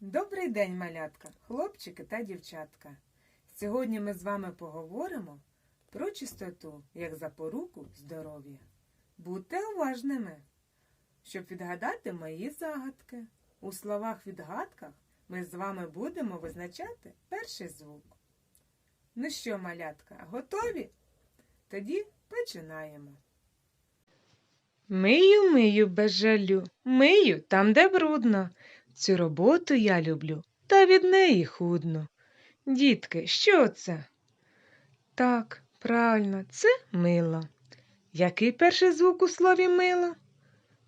Добрий день, малятка, хлопчики та дівчатка. Сьогодні ми з вами поговоримо про чистоту як запоруку здоров'я. Будьте уважними, щоб відгадати мої загадки. У словах-відгадках ми з вами будемо визначати перший звук. Ну що, малятка, готові? Тоді починаємо. Мию, мию без жалю, мию там, де брудно. Цю роботу я люблю, та від неї худно. Дітки, що це? Так, правильно, це мило. Який перший звук у слові мило?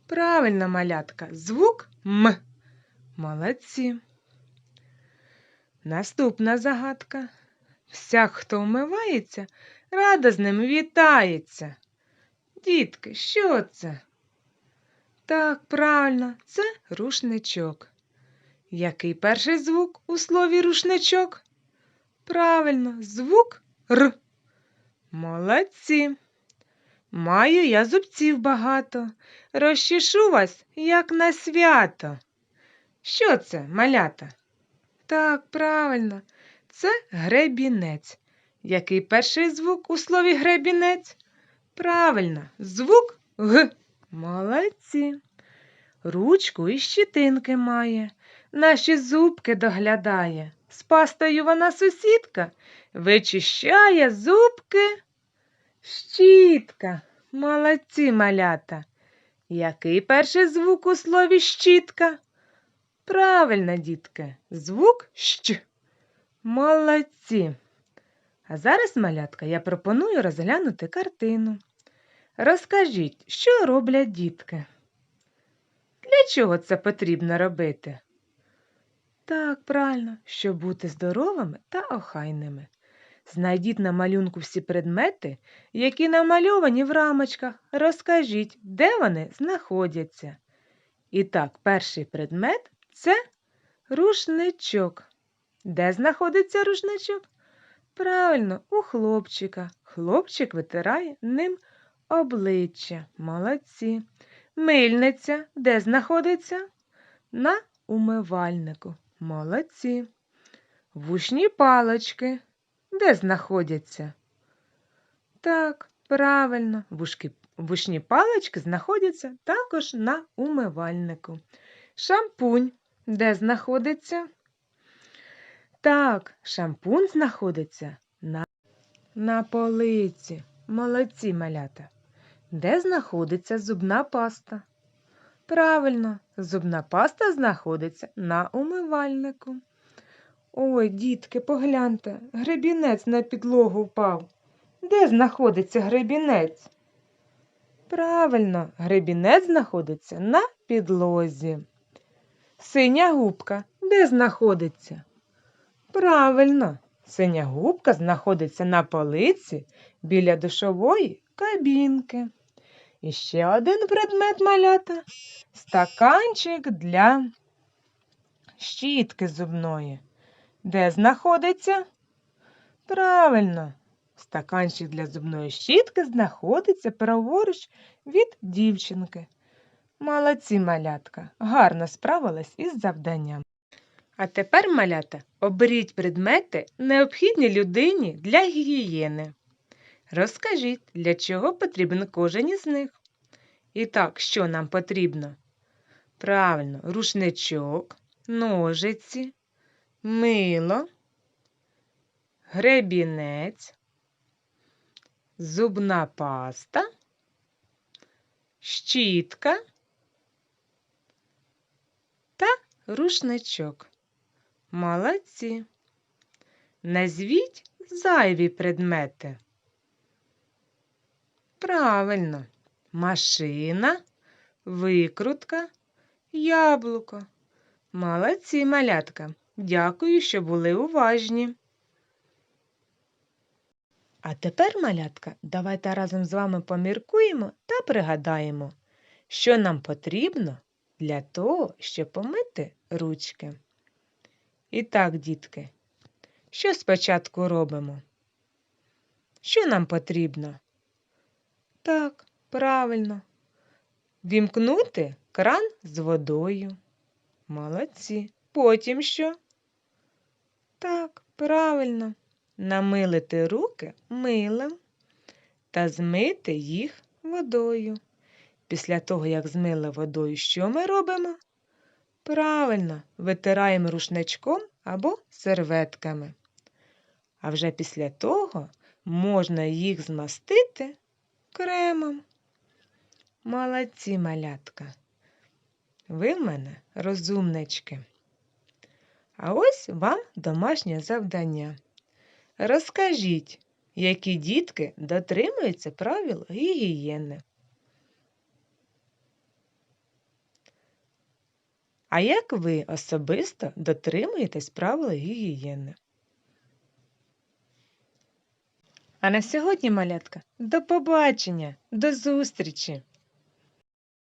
Правильно, малятка, звук М. Молодці. Наступна загадка. Всяк, хто вмивається, рада з ним вітається. Дітки, що це? Так, правильно, це рушничок. Який перший звук у слові рушничок? Правильно, звук Р. Молодці. Маю я зубців багато. Розчешу вас, як на свято. Що це, малята? Так, правильно, це гребінець. Який перший звук у слові гребінець? Правильно, звук Г. Молодці. Ручку і щітинки має, наші зубки доглядає. З пастою вона сусідка, вичищає зубки. Щітка. Молодці малята. Який перший звук у слові щітка? Правильно, дітки, звук щ. Молодці. А зараз, малятка, я пропоную розглянути картину. Розкажіть, що роблять дітки? Для чого це потрібно робити? Так, правильно, щоб бути здоровими та охайними. Знайдіть на малюнку всі предмети, які намальовані в рамочках. Розкажіть, де вони знаходяться. І так, перший предмет це рушничок. Де знаходиться рушничок? Правильно, у хлопчика. Хлопчик витирає ним обличчя. Молодці. Мильниця де знаходиться? На умивальнику. Молодці. Вушні палочки де знаходяться? Так, правильно, вушки, вушні палочки знаходяться також на умивальнику. Шампунь де знаходиться? Так, шампунь знаходиться на, на полиці. Молодці малята. Де знаходиться зубна паста? Правильно, зубна паста знаходиться на умивальнику. Ой, дітки, погляньте, гребінець на підлогу впав. Де знаходиться гребінець? Правильно, гребінець знаходиться на підлозі. Синя губка де знаходиться? Правильно, синя губка знаходиться на полиці біля душової кабінки. І ще один предмет малята стаканчик для щітки зубної. Де знаходиться? Правильно, стаканчик для зубної щітки знаходиться праворуч від дівчинки. Молодці малятка, гарно справилась із завданням. А тепер, малята, оберіть предмети, необхідні людині для гігієни. Розкажіть, для чого потрібен кожен із них. І так, що нам потрібно? Правильно, рушничок, ножиці, мило, гребінець, зубна паста, щітка та рушничок. Молодці. Назвіть зайві предмети. Правильно, машина, викрутка, яблуко. Молодці, малятка. Дякую, що були уважні. А тепер, малятка, давайте разом з вами поміркуємо та пригадаємо, що нам потрібно для того, щоб помити ручки. І так, дітки, що спочатку робимо? Що нам потрібно? Так, правильно. Вімкнути кран з водою. Молодці. Потім що? Так, правильно. Намилити руки милом та змити їх водою. Після того, як змили водою, що ми робимо? Правильно, витираємо рушничком або серветками. А вже після того можна їх змастити кремом. Молодці, малятка. Ви в мене розумнички. А ось вам домашнє завдання. Розкажіть, які дітки дотримуються правил гігієни. А як ви особисто дотримуєтесь правил гігієни? А на сьогодні, малятка, до побачення, до зустрічі!